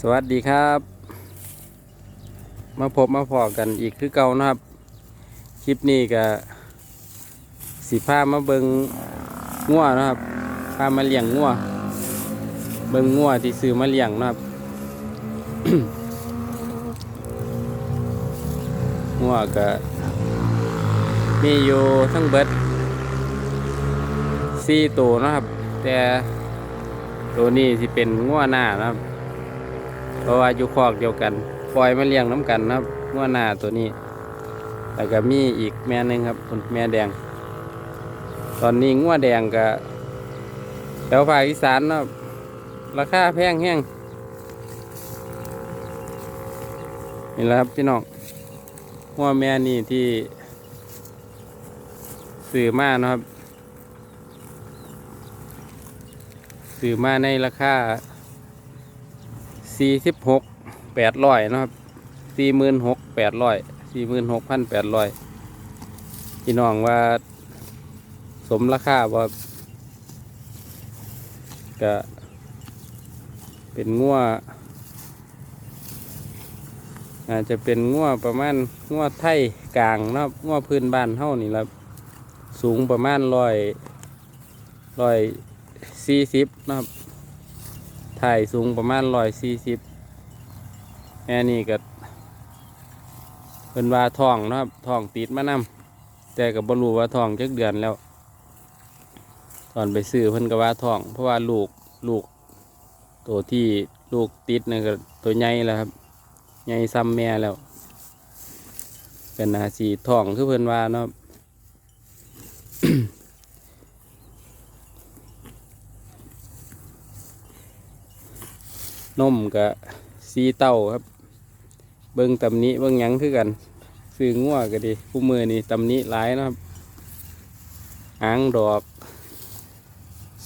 สวัสดีครับ มาพบมาพอกันอีกคือเก่านะครับ คลิปนี้ก็สีผ้ามาเบิงงัวนะครับพามาเลี้ยงงัวเบิงงัวที่ซื้อมาเลี้ยงนะครับงัวก็มีอยู่ทั้งเบิดสี่ตัวนะครับ แต่ตัวนี้ที่เป็นงัวหน้านะครับ เพราะว่าอยู่คอกเดียวกัน ปล่อยมาเลี้ยงน้ำกันนะครับงัวหน้าตัวนี้แล้วก็มีอีกแม่หนึ่งครับคุณแม่แดง ตอนนี้งัวแดงก็แถวภาคอีสานนะครับราคาแพงแห้งนี่แหละครับพี่น้องงัวแม่นี่ที่ซื้อมานะครับซื้อมาในราคา สี่สิบหกแปดร้อยนะครับสี่หมื่นหกแปดร้อยสี่หมื่นหกพันแปดร้อยพี่น้องว่า สมราคาว่าก็เป็นงัวอาจจะเป็นงัวประมาณงัวไทยกลางนะครับงัวพื้นบ้านเท่านี่แหละสูงประมาณร้อยร้อยสี่สิบนะครับ ถ่ายสูงประมาณร้อยสี่สิบแม่นี่ก็เป็นว่าทองนะครับทองติดมานำแต่กับบรูว่าทองจักเดือนแล้ว ตอนไปซื้อเพิ่นก็ว่าทอง เพราะว่าลูกลูก ตัวที่ลูกติดนี่ก็ตัวใหญ่แล้วครับใหญ่ซ้ำแม่แล้วเป็นนาสีทองคือเพิ่นว่าเนาะ นมกับซีเต้าครับ เบิ้งตำนี้เบิ้งยังคือกันซื้องัวก็ดีผู้มือนี่ตำนี้หลายนะครับหางดอก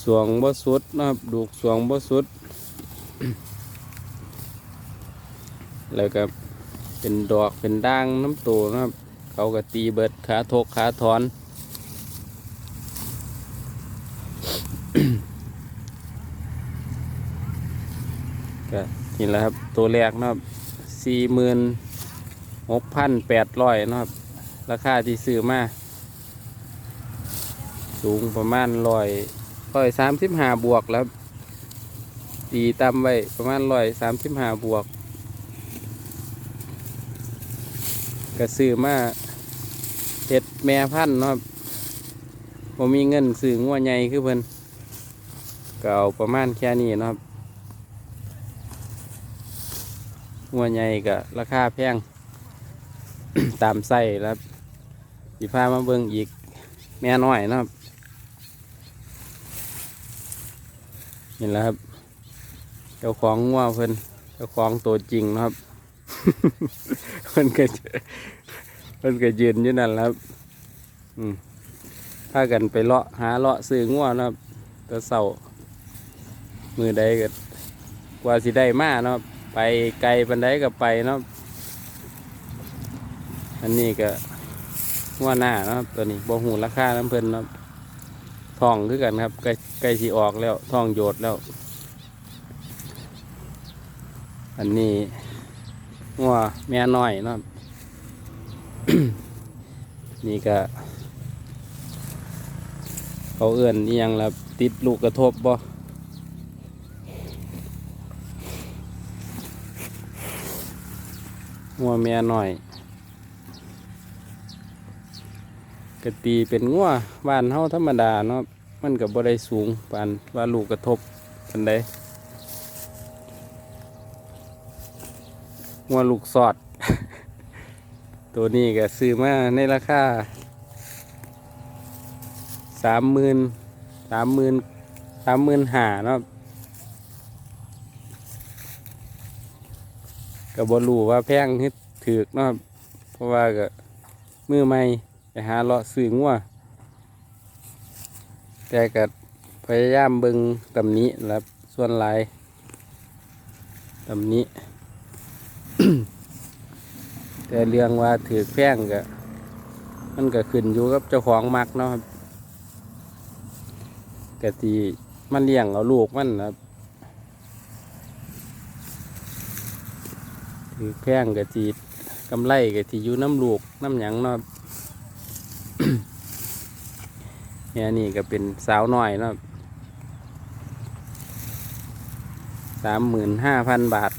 สวงบ่สุดนะครับดูกสวงบ่สุด แล้วก็เป็นดอกเป็นด่างน้ำโตนะครับ เขาก็ตีเบิดขาทกขาถอน ก็นี่แหละครับตัวแรกนะครับสี่หมื่นหกพันแปดร้อยนะครับ ราคาที่ซื้อมา สูงประมาณร้อยร้อยสามสิบห้าบวกแล้วตีต่ำไว้ประมาณร้อยสามสิบห้าบวกก็ซื้อมาเห็ดแม่พันเนาะครับผมมีเงินซื้องัวใหญ่คือเพิ่นก็เอาประมาณแค่นี้เนาะครับ งัวใหญ่ก็ราคาแพง ตามไส้แล้วสีฟ้ามาเบิ่งอีกแม่น้อยนะครับนี่แหละครับ เจ้าของงัวเพิ่นเจ้าของตัวจริงนะครับ เพิ่นก็เพิ่นก็ยืนอยู่นั่นแหละครับ อืมพากันไปเลาะหาเลาะซื้องัวนะครับแตะเสามือใดก็กว่าสิได้มาเนะครับ ไปไกลปันไดก็ไปเนาะอันนี้ก็หัวหน้าเนาะตัวนี้บ่หูราคาน้ำเพลินเนาะทองคือกันครับ ใกล้ใกล้สีออกแล้วทองโยดแล้ว อันนี้หัวแม่น้อยเนาะนี่ก็เขาเอื่นนี่ยังละติดลูกกระทบบ่ งัวแม่หน่อยกตีเป็นงัวบ้านเฮาธรรมดาเนาะมันกับบ่ได้สูงปานว่าลูกกระทบกันได้งัวลูกสอด ตัวนี้ก็ซื้อมาในราคาสามหมื่นสามหมื่นสามหมื่นหาเนาะ กับบรูว่าแพงที่ถือกเนาะเพราะว่าก็มือใหม่ไปหาเลาะซื้องัวแต่ก็พยายามเบิงตำนี้แล้วส่วนหลายตำนี้ แต่เรื่องว่าถือแพงก็มันก็ขึ้นอยู่กับเจ้าของมักเนาะกะทีมันเลี้ยงเอาลูกมันนะครับ ถือแพงกะจีดกำไรกะจีอยู่น้ำลูกน้ำหยังเนาะเนี่ยนี่ก็เป็นสาวน้อยเนาะสามหมื่นห้าพันบาท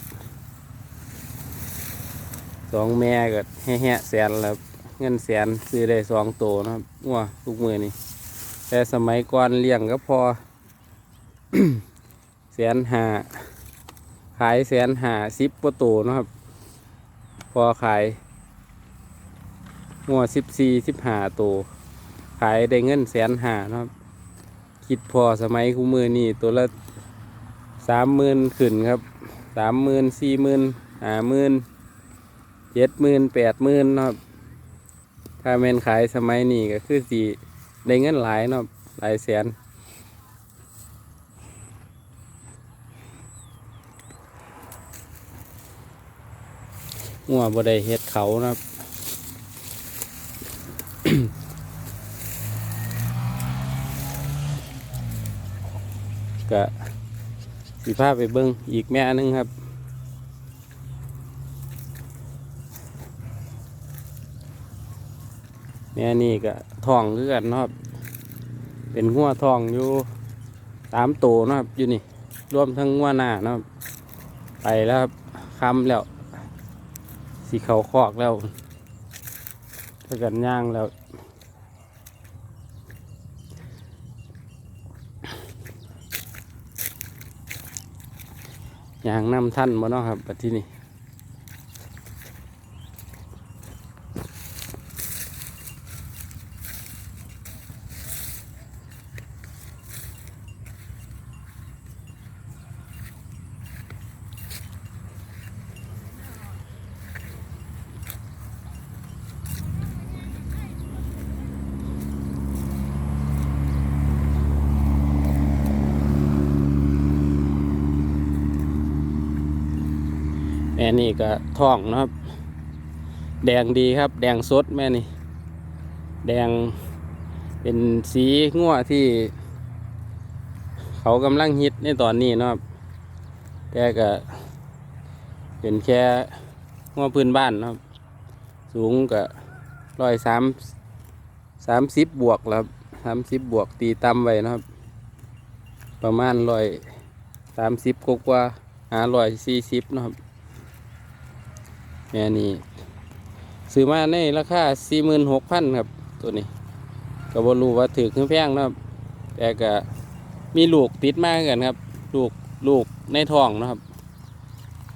สองแม่ก็แห่แสนแล้วเงินแสนซื้อได้สองโตนะครับวัวทุกมือนี่แต่สมัยก่อนเลี้ยงก็พอแสนหาขายแสนหาสิบกว่าโตนะครับ พอขายงัวสิบสี่สิบห้าโตวขายได้เงินแสนหานาะครับ คิดพอสมัยคู่มือนี่ตัวละสามหมื่นขึ้นครับสามหมื่นสี่หมื่นห้าหมื่นเจ็ดหมื่นแปดหมื่นนะครับ ถ้าแมนขายสมัยนี้ก็คือสีได้เงินหลายเนาะหลายแสน งัวบ่ได้เฮ็ดเขานะครับก็สีผ้าไปเบิ้งอีกแม่หนึงครับ แม่นี่ก็ทองคือกันนะครับ เป็นหัวทองอยู่สามโตวนะครับอยู่นี่รวมทั้งหัวหน้านะครับ ไปแล้วครับคำแล้ว สีเขาคอกแล้วถ้ากันย่างแล้วย่างน้ำท่านบ่เนาะครับบัดที่นี่ แม่นี่ก็ท้องนะครับ แดงดีครับ แดงสดแม่นี่ แดงเป็นสีงัวที่ เขากำลังฮิตในตอนนี้นะครับ แต่ก็เป็นแค่งัวพื้นบ้านนะครับ สูงก็ร้อยสามสามสิบบวกแล้วสามสิบบวกตีต่ำไว้นะครับ ประมาณร้อยสามสิบกว่าหาร้อยสี่สิบนะครับ แม่นี่ซื้อมาในราคาสี่หมื่นหกพันครับ ตัวนี้ก็บรู้ว่าถือขึ้นแพงนะครับ แต่ก็มีลูกติดมากกันครับ ลูกลูกในท้องนะครับ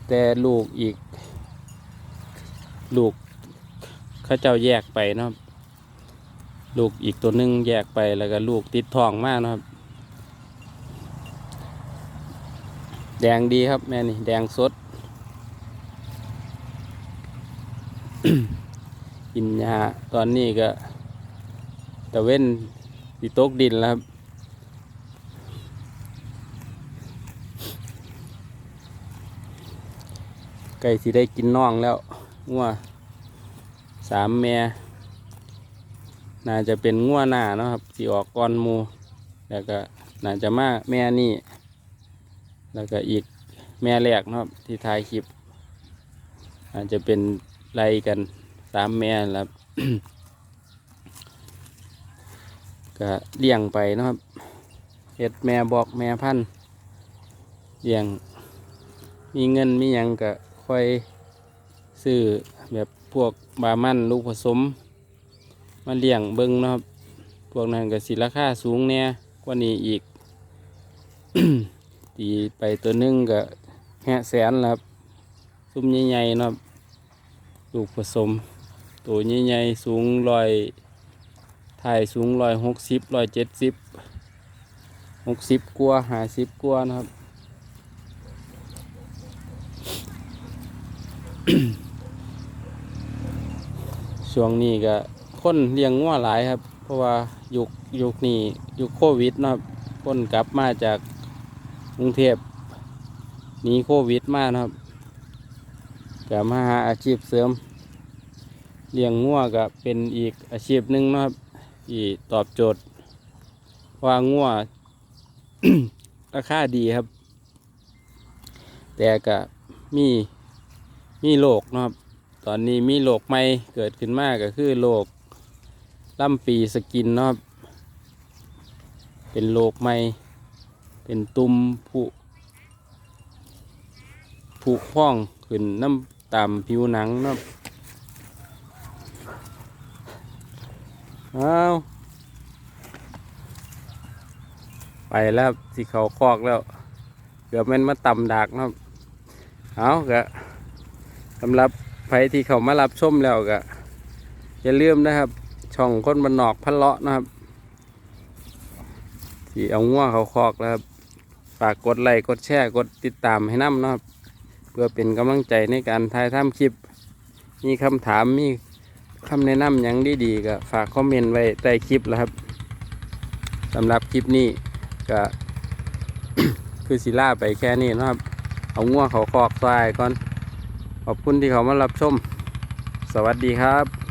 แต่ลูกอีก ลูกเขาเจ้าแยกไปนะครับ ลูกอีกตัวหนึงแยกไปแล้วก็ลูกติดท้องมากนะครับ แดงดีครับแม่นี่แดงสด กินยาตอนนี้ก็ตะเว้นสิตกดินแล้วครับไก่สิได้กินน่องแล้วงัวสามแม่น่าจะเป็นงัวหน้าเนาะครับสิออกก้อนมูแล้วก็น่าจะมาแม่นี่ แล้วก็อีกแม่แรกเนาะครับที่ถ่ายคลิปอาจจะเป็นไล่กัน สามแม่แล้วก็เลี้ยงไปนะครับเฮ็ดแม่บอกแม่พันธ์เลี้ยงมีเงินมีหยังก็ค่อยซื้อแบบพวกบามันลูกผสม มาเลี้ยงเบิ้งนะครับ พวกนั้นก็สิราคาสูงแน่กว่านี้อีกตีไปตัวนึงก็แหะแสนแล้วครับซุ้มใหญ่ๆนะครับลูกผสม ตัวใหญ่ๆสูงร้อยถ่ายสูงร้อยหกสิบร้อยเจ็ดสิบหกสิบกว่าห้าสิบกว่านะครับ ช่วงนี้ก็คนเลี้ยงงัวหลายครับ เพราะว่ายุคยุคนี้ยุคโควิดนะครับคนกลับมาจากกรุงเทพหนีโควิดมานะครับก็มาหาอาชีพเสริม เลี้ยงงัวก็เป็นอีกอาชีพหนึ่งนะครับที่ตอบโจทย์ว่างัวราคาดีครับ แต่ก็มีมีโรคนะครับ ตอนนี้มีโรคใหม่เกิดขึ้นมากก็คือโรคล่ำปีสกินนะครับ เป็นโรคใหม่ เป็นตุ่มผุผุพองขึ้นน้ำตามผิวหนังเนาะอ้าไปแล้วครับสิเขาคอกแล้ว เกือบแมันมาต่ำดากนะเอากะสำหรับใครที่เขามารับชมแล้วก็อย่าลืมนะครับ ช่องคนบันนอกพันเลาะนะครับที่เอาง่วเขาคอกแล้วครับฝากกดไลค์กดแชร์กดติดตามให้น้ำนะครับ เพื่อเป็นกำลังใจในการถ่ายทำคลิป มีคำถามมี คำแนะนำยังดีๆก็ฝากคอมเมนต์ไว้ใต้คลิปแล้วครับสำหรับคลิปนี้ก็คือศิล่าไปแค่นี้นะครับ เอาง่วเขาคอกทรายก่อน ขอบคุณที่เขามารับชม สวัสดีครับ